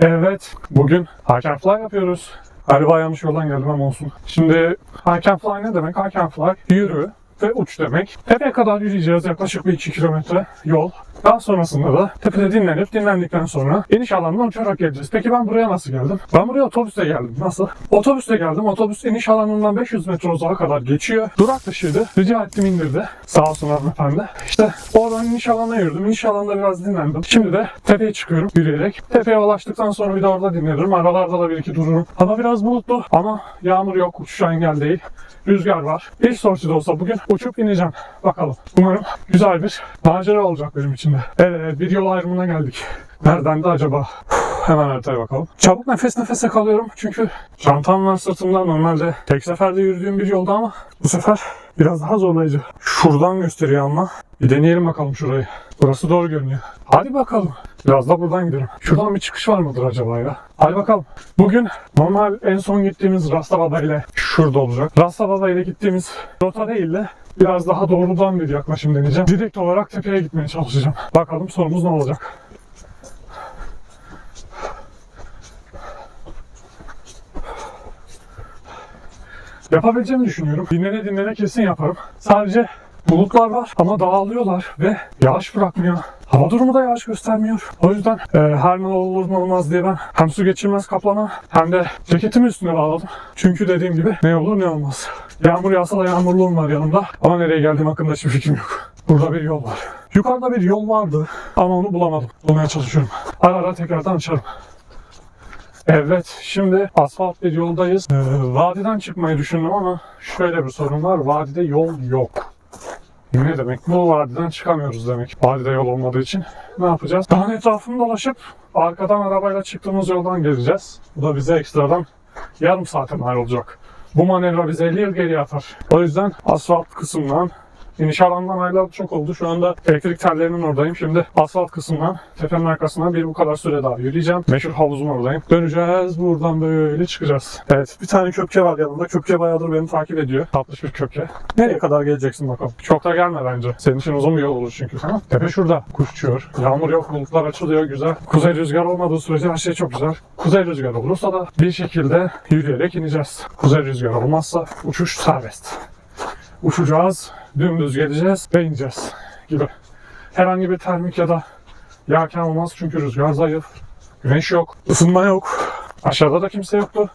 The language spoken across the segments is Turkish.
Evet, bugün Hike and Fly yapıyoruz. Galiba yanlış yoldan geldim ama olsun. Şimdi Hike and Fly ne demek? Hike and Fly yürü ve uç demek. Tepeye kadar yürüyeceğiz yaklaşık bir 2 kilometre yol. Daha sonrasında da tepede dinlenip dinlendikten sonra iniş alanından uçarak geleceğiz. Peki ben buraya nasıl geldim? Ben buraya otobüste geldim. Nasıl? Otobüste geldim. Otobüs iniş alanından 500 metre uzağa kadar geçiyor. Durak dışıydı. Rica ettim indirdi. Sağ olsun hanımefendi. İşte oradan iniş alanına yürüdüm. İniş alanında biraz dinlendim. Şimdi de tepeye çıkıyorum yürüyerek. Tepeye ulaştıktan sonra bir de orada dinlenirim. Aralarda da bir iki dururum. Hava biraz bulutlu ama yağmur yok. Uçuşa engel değil. Rüzgar var. İlk sorti de olsa bugün uçup ineceğim. Bakalım. Umarım güzel bir macera olacak benim için de. Evet yol ayrımına geldik. Nereden de acaba? Hemen haritaya bakalım. Çabuk nefes nefese kalıyorum çünkü çantam var sırtımda. Normalde tek seferde yürüdüğüm bir yolda ama bu sefer biraz daha zorlayıcı. Şuradan gösteriyor ama. Bir deneyelim bakalım şurayı. Burası doğru görünüyor. Hadi bakalım. Biraz da buradan gidelim. Şuradan bir çıkış var mıdır acaba ya? Hadi bakalım. Bugün normal en son gittiğimiz Rasta Baba ile şurada olacak. Rasta Baba ile gittiğimiz rota değil de biraz daha doğrudan bir yaklaşım deneyeceğim. Direkt olarak tepeye gitmeye çalışacağım. Bakalım sorumuz ne olacak? Yapabileceğimi düşünüyorum. Dinlene dinlene kesin yaparım. Sadece bulutlar var ama dağılıyorlar ve yağış bırakmıyor. Hava durumu da yağış göstermiyor. O yüzden e, her ne olur ne olmaz diye ben hem su geçirmez kaplama hem de ceketimi üstüne bağladım. Çünkü dediğim gibi ne olur ne olmaz. Yağmur yağsa da yağmurluğum var yanımda ama nereye geldiğim hakkında hiçbir fikrim yok. Burada bir yol var. Yukarıda bir yol vardı ama onu bulamadım. Bulmaya çalışıyorum. Ara ara tekrardan açarım. Evet, şimdi asfalt bir yoldayız. Ee, vadiden çıkmayı düşündüm ama şöyle bir sorun var. Vadide yol yok. Ne demek? Bu vadiden çıkamıyoruz demek. Vadide yol olmadığı için ne yapacağız? Dağın etrafını dolaşıp arkadan arabayla çıktığımız yoldan geleceğiz. Bu da bize ekstradan yarım saate mal olacak. Bu manevra bizi 50 yıl geriye atar. O yüzden asfalt kısmından İniş alanından ayrılalı çok oldu. Şu anda elektrik tellerinin oradayım. Şimdi asfalt kısmından tepenin arkasından bir bu kadar süre daha yürüyeceğim. Meşhur havuzun oradayım. Döneceğiz. Buradan böyle çıkacağız. Evet bir tane köpke var yanımda. Köpke bayağıdır beni takip ediyor. Tatlış bir köpke. Nereye kadar geleceksin bakalım. Çok da gelme bence. Senin için uzun bir yol olur çünkü. Tamam. Tepe şurada. Kuş uçuyor. Yağmur yok. Bulutlar açılıyor. Güzel. Kuzey rüzgar olmadığı sürece her şey çok güzel. Kuzey rüzgar olursa da bir şekilde yürüyerek ineceğiz. Kuzey rüzgar olmazsa uçuş serbest uçacağız, dümdüz geleceğiz ve ineceğiz gibi. Herhangi bir termik ya da yağken olmaz çünkü rüzgar zayıf, güneş yok, ısınma yok, aşağıda da kimse yoktu.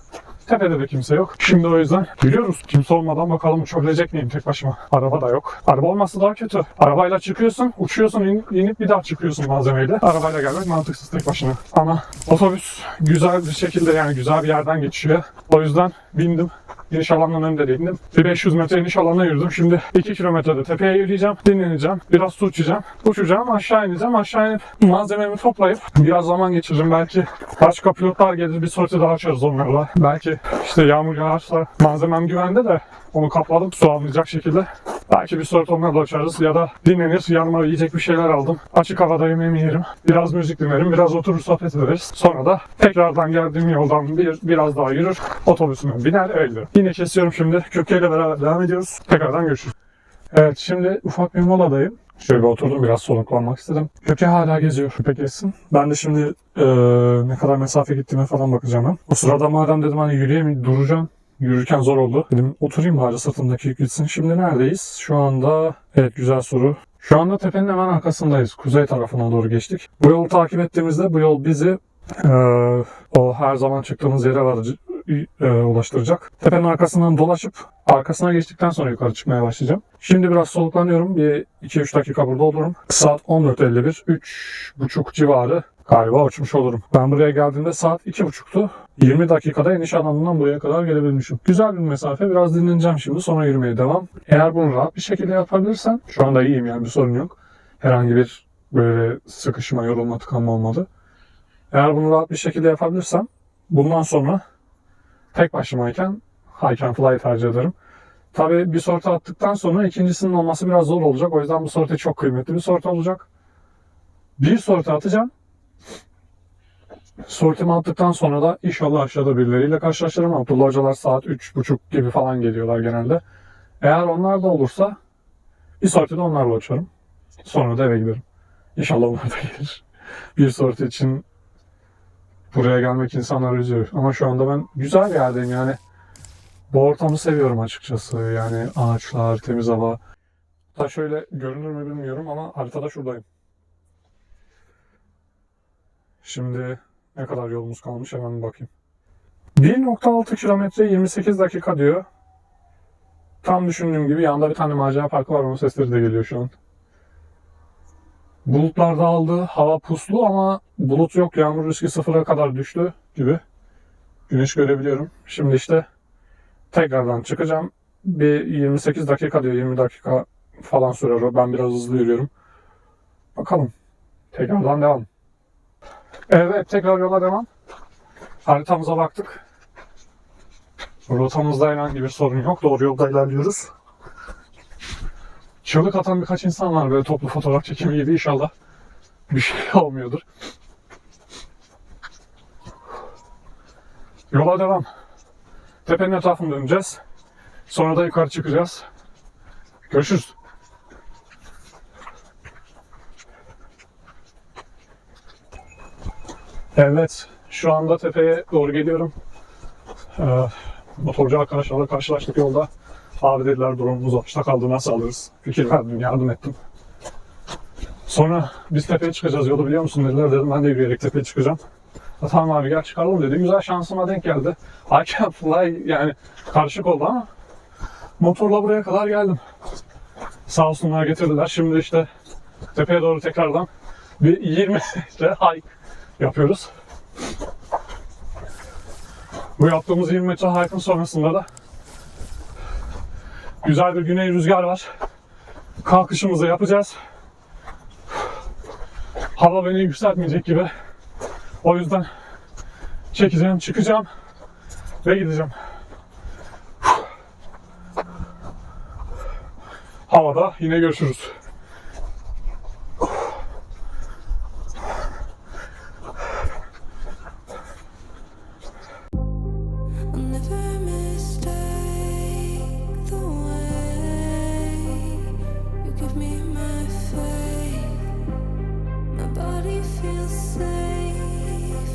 Tepede de kimse yok. Şimdi o yüzden yürüyoruz. Kimse olmadan bakalım uçabilecek miyim tek başıma. Araba da yok. Araba olması daha kötü. Arabayla çıkıyorsun, uçuyorsun, in- inip bir daha çıkıyorsun malzemeyle. Arabayla gelmek mantıksız tek başına. Ama otobüs güzel bir şekilde yani güzel bir yerden geçiyor. O yüzden bindim. İniş alanının önünde değindim. Bir 500 metre iniş alanına yürüdüm. Şimdi 2 kilometrede tepeye yürüyeceğim. Dinleneceğim. Biraz su içeceğim. Uçacağım. Aşağı ineceğim. Aşağı inip malzememi toplayıp biraz zaman geçiririm. Belki başka pilotlar gelir. Bir sorti daha açarız onlarla. Belki işte yağmur yağarsa malzemem güvende de onu kapladım su almayacak şekilde. Belki bir sorti onlarla açarız ya da dinlenir. Yanıma yiyecek bir şeyler aldım. Açık havada yemeğimi yerim. Biraz müzik dinlerim. Biraz oturur sohbet ederiz. Sonra da tekrardan geldiğim yoldan bir, biraz daha yürür. Otobüsüme biner öyle. Yine kesiyorum şimdi. Kökeyle beraber devam ediyoruz. Tekrardan görüşürüz. Evet şimdi ufak bir moladayım. Şöyle bir oturdum biraz soluklanmak istedim. Köke hala geziyor. Köpek gezsin. Ben de şimdi eee, ne kadar mesafe gittiğime falan bakacağım ben. O sırada madem dedim hani yürüyemeyim duracağım. Yürürken zor oldu. Dedim oturayım bari sırtımdaki yük gitsin. Şimdi neredeyiz? Şu anda evet güzel soru. Şu anda tepenin hemen arkasındayız. Kuzey tarafına doğru geçtik. Bu yolu takip ettiğimizde bu yol bizi eee, o her zaman çıktığımız yere varıcı, e, ulaştıracak. Tepenin arkasından dolaşıp arkasına geçtikten sonra yukarı çıkmaya başlayacağım. Şimdi biraz soluklanıyorum. Bir 2-3 dakika burada olurum. Saat 14.51. 3.30 civarı galiba uçmuş olurum. Ben buraya geldiğimde saat 2.30'tu. 20 dakikada iniş alanından buraya kadar gelebilmişim. Güzel bir mesafe. Biraz dinleneceğim şimdi. Sonra yürümeye devam. Eğer bunu rahat bir şekilde yapabilirsem şu anda iyiyim yani bir sorun yok. Herhangi bir böyle sıkışma, yorulma, tıkanma olmadı. Eğer bunu rahat bir şekilde yapabilirsem bundan sonra tek başımayken hike and fly tercih ederim. Tabii bir sorti attıktan sonra ikincisinin olması biraz zor olacak. O yüzden bu sorti çok kıymetli bir sorti olacak. Bir sorti atacağım. Sortimi attıktan sonra da inşallah aşağıda birileriyle karşılaşırım. Abdullah hocalar saat 3.30 gibi falan geliyorlar genelde. Eğer onlar da olursa bir sortide onlarla uçarım. Sonra da eve giderim. İnşallah onlar da gelir. Bir sorti için Buraya gelmek insanlar üzüyor. Ama şu anda ben güzel bir yerdeyim yani. Bu ortamı seviyorum açıkçası. Yani ağaçlar, temiz hava. Da şöyle görünür mü bilmiyorum ama haritada şuradayım. Şimdi ne kadar yolumuz kalmış hemen bakayım. 1.6 kilometre 28 dakika diyor. Tam düşündüğüm gibi yanında bir tane macera parkı var. Onun sesleri de geliyor şu an. Bulutlar dağıldı. Hava puslu ama bulut yok. Yağmur riski sıfıra kadar düştü gibi. Güneş görebiliyorum. Şimdi işte tekrardan çıkacağım. Bir 28 dakika diyor. 20 dakika falan sürer o. Ben biraz hızlı yürüyorum. Bakalım. Tekrardan devam. Evet tekrar yola devam. Haritamıza baktık. Rotamızda herhangi bir sorun yok. Doğru yolda ilerliyoruz. Çığlık atan birkaç insan var böyle toplu fotoğraf çekimi gibi inşallah bir şey olmuyordur. Yola devam. Tepenin etrafını döneceğiz. Sonra da yukarı çıkacağız. Görüşürüz. Evet, şu anda tepeye doğru geliyorum. Ee, motorcu arkadaşlarla karşılaştık yolda. Abi dediler durumumuz başta kaldı nasıl alırız? Fikir verdim, yardım ettim. Sonra biz tepeye çıkacağız yolu biliyor musun dediler. Dedim ben de yürüyerek tepeye çıkacağım. Ha, tamam abi gel çıkalım dedi. Güzel şansıma denk geldi. I can fly yani karışık oldu ama motorla buraya kadar geldim. Sağ olsunlar getirdiler. Şimdi işte tepeye doğru tekrardan bir 20 metre hike yapıyoruz. Bu yaptığımız 20 metre hike'ın sonrasında da güzel bir güney rüzgar var. Kalkışımızı yapacağız. Hava beni yükseltmeyecek gibi. O yüzden çekeceğim, çıkacağım ve gideceğim. Havada yine görüşürüz.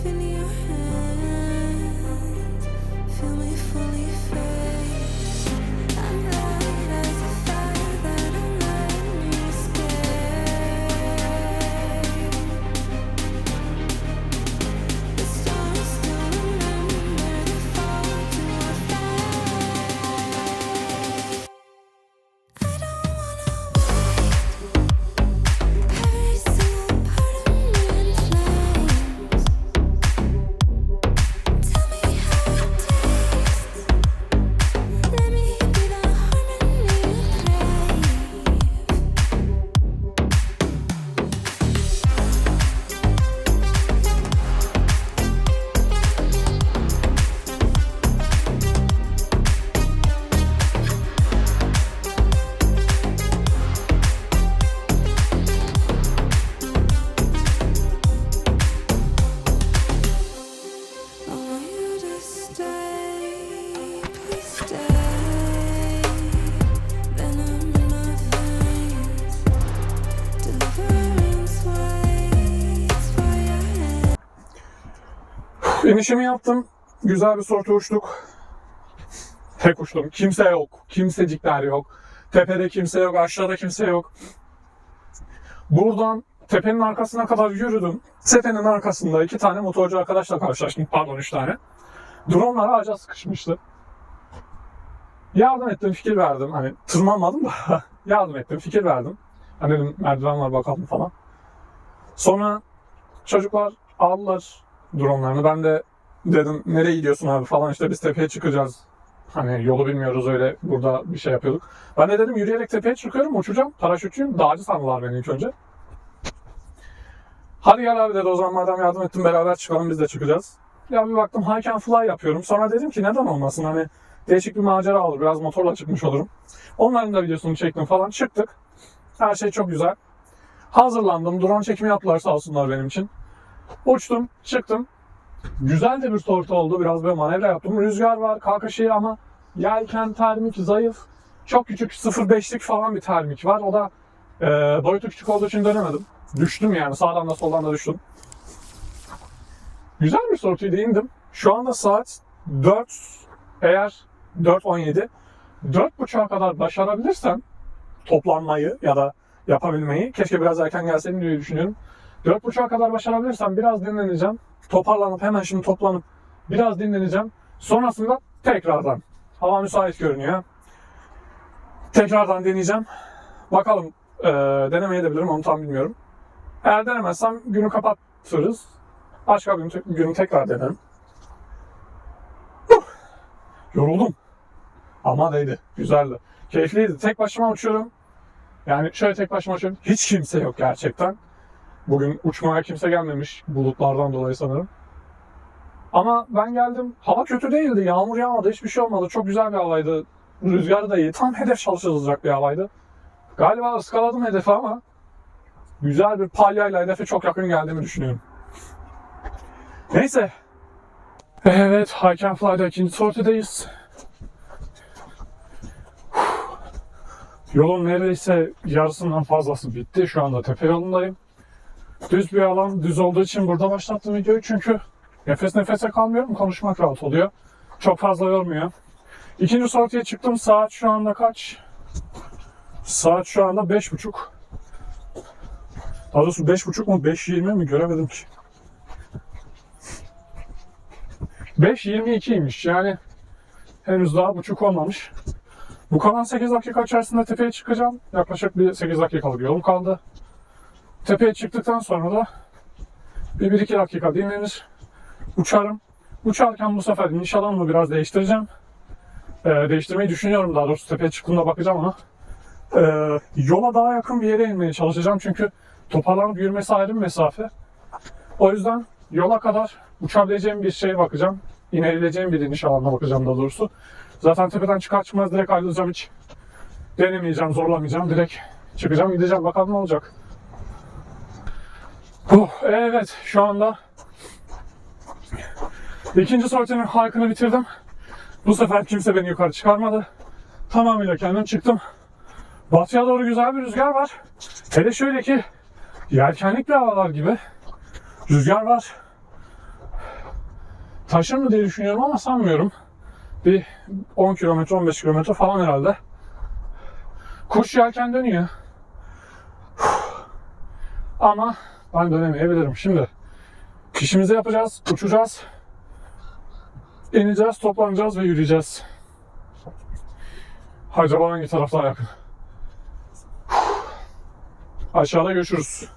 In your hands. Feel me fully fade. İnişimi yaptım. Güzel bir sortu uçtuk. Tek uçtum. Kimse yok. Kimsecikler yok. Tepede kimse yok. Aşağıda kimse yok. Buradan tepenin arkasına kadar yürüdüm. Tepenin arkasında iki tane motorcu arkadaşla karşılaştım. Pardon üç tane. Dronlar ağaca sıkışmıştı. Yardım ettim, fikir verdim. Hani tırmanmadım da yardım ettim, fikir verdim. Hani dedim merdiven var bakalım falan. Sonra çocuklar aldılar dronlarını. Ben de dedim nereye gidiyorsun abi falan işte biz tepeye çıkacağız. Hani yolu bilmiyoruz öyle burada bir şey yapıyorduk. Ben de dedim yürüyerek tepeye çıkıyorum uçacağım. Paraşütçüyüm. Dağcı sandılar beni ilk önce. Hadi gel abi dedi o zaman madem yardım ettim beraber çıkalım biz de çıkacağız. Ya bir baktım hike and fly yapıyorum. Sonra dedim ki neden olmasın hani değişik bir macera olur. Biraz motorla çıkmış olurum. Onların da videosunu çektim falan. Çıktık. Her şey çok güzel. Hazırlandım. Drone çekimi yaptılar sağ olsunlar benim için. Uçtum, çıktım. Güzel de bir sortu oldu. Biraz böyle manevra yaptım. Rüzgar var, kalkış iyi ama yelken termik zayıf. Çok küçük 0.5'lik falan bir termik var. O da e, boyutu küçük olduğu için dönemedim. Düştüm yani. Sağdan da soldan da düştüm. Güzel bir sortuydu indim. Şu anda saat 4 eğer 4.17 4.30'a kadar başarabilirsem toplanmayı ya da yapabilmeyi keşke biraz erken gelseydim diye düşünüyorum. 4.30'a kadar başarabilirsem biraz dinleneceğim. Toparlanıp hemen şimdi toplanıp biraz dinleneceğim. Sonrasında tekrardan hava müsait görünüyor. Tekrardan deneyeceğim. Bakalım eee denemeyebilirim onu tam bilmiyorum. Eğer denemezsem günü kapatırız. Başka bir gün, gün tekrar denerim. Yoruldum. Ama değdi. Güzeldi. Keyifliydi. Tek başıma uçuyorum. Yani şöyle tek başıma uçuyorum. Hiç kimse yok gerçekten. Bugün uçmaya kimse gelmemiş. Bulutlardan dolayı sanırım. Ama ben geldim. Hava kötü değildi. Yağmur yağmadı. Hiçbir şey olmadı. Çok güzel bir havaydı. Rüzgar da iyi. Tam hedef çalışılacak bir havaydı. Galiba ıskaladım hedefi ama güzel bir palyayla hedefe çok yakın geldiğimi düşünüyorum. Neyse. Evet, High Can Fly'da ikinci sortideyiz. Yolun neredeyse yarısından fazlası bitti. Şu anda tepe yolundayım. Düz bir alan, düz olduğu için burada başlattım videoyu çünkü nefes nefese kalmıyorum, konuşmak rahat oluyor. Çok fazla yormuyor. İkinci sortiye çıktım. Saat şu anda kaç? Saat şu anda beş buçuk. Daha doğrusu beş buçuk mu, beş yirmi mi göremedim ki. 5.22'ymiş yani henüz daha buçuk olmamış. Bu kalan 8 dakika içerisinde tepeye çıkacağım. Yaklaşık bir 8 dakikalık yolum kaldı. Tepeye çıktıktan sonra da bir 1-2 dakika dinlenir. Uçarım. Uçarken bu sefer iniş alanımı biraz değiştireceğim. Ee, değiştirmeyi düşünüyorum daha doğrusu tepeye çıktığımda bakacağım ama. Ee, yola daha yakın bir yere inmeye çalışacağım çünkü toparlanıp yürümesi ayrı bir mesafe. O yüzden yola kadar uçabileceğim bir şeye bakacağım. İnebileceğim bir iniş alanına bakacağım daha doğrusu. Zaten tepeden çıkar çıkmaz direkt ayrılacağım hiç. Denemeyeceğim, zorlamayacağım. Direkt çıkacağım, gideceğim. Bakalım ne olacak. Oh, evet, şu anda ikinci sortinin haykını bitirdim. Bu sefer kimse beni yukarı çıkarmadı. Tamamıyla kendim çıktım. Batıya doğru güzel bir rüzgar var. Hele şöyle ki yelkenlik havalar gibi. Rüzgar var. Taşır mı diye düşünüyorum ama sanmıyorum. Bir 10 kilometre 15 kilometre falan herhalde. Kuş yelken dönüyor. Ama ben dönemeyebilirim. Şimdi işimizi yapacağız, uçacağız. ineceğiz, toplanacağız ve yürüyeceğiz. Acaba hangi taraf yakın? Aşağıda görüşürüz.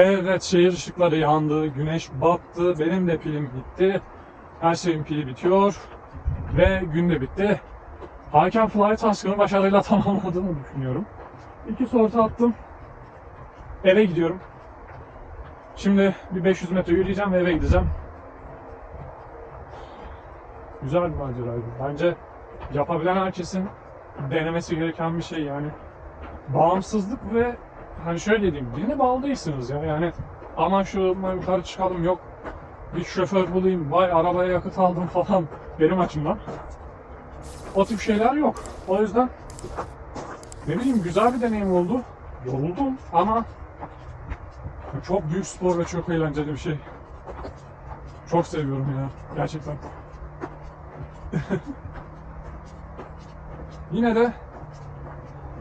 Evet şehir ışıkları yandı, güneş battı, benim de pilim bitti. Her şeyin pili bitiyor ve gün de bitti. Can Fly taskını başarıyla tamamladığımı düşünüyorum. İki sortu attım. Eve gidiyorum. Şimdi bir 500 metre yürüyeceğim ve eve gideceğim. Güzel bir maceraydı. Bence yapabilen herkesin denemesi gereken bir şey yani. Bağımsızlık ve hani şöyle diyeyim, birine bağlı değilsiniz ya yani. Aman şu yukarı çıkalım yok bir şoför bulayım, vay arabaya yakıt aldım falan benim açımdan. O tip şeyler yok. O yüzden ne bileyim güzel bir deneyim oldu. Yoruldum ama çok büyük spor ve çok eğlenceli bir şey. Çok seviyorum ya gerçekten. Yine de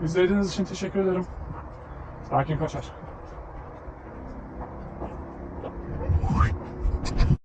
izlediğiniz için teşekkür ederim. Aquí cosas.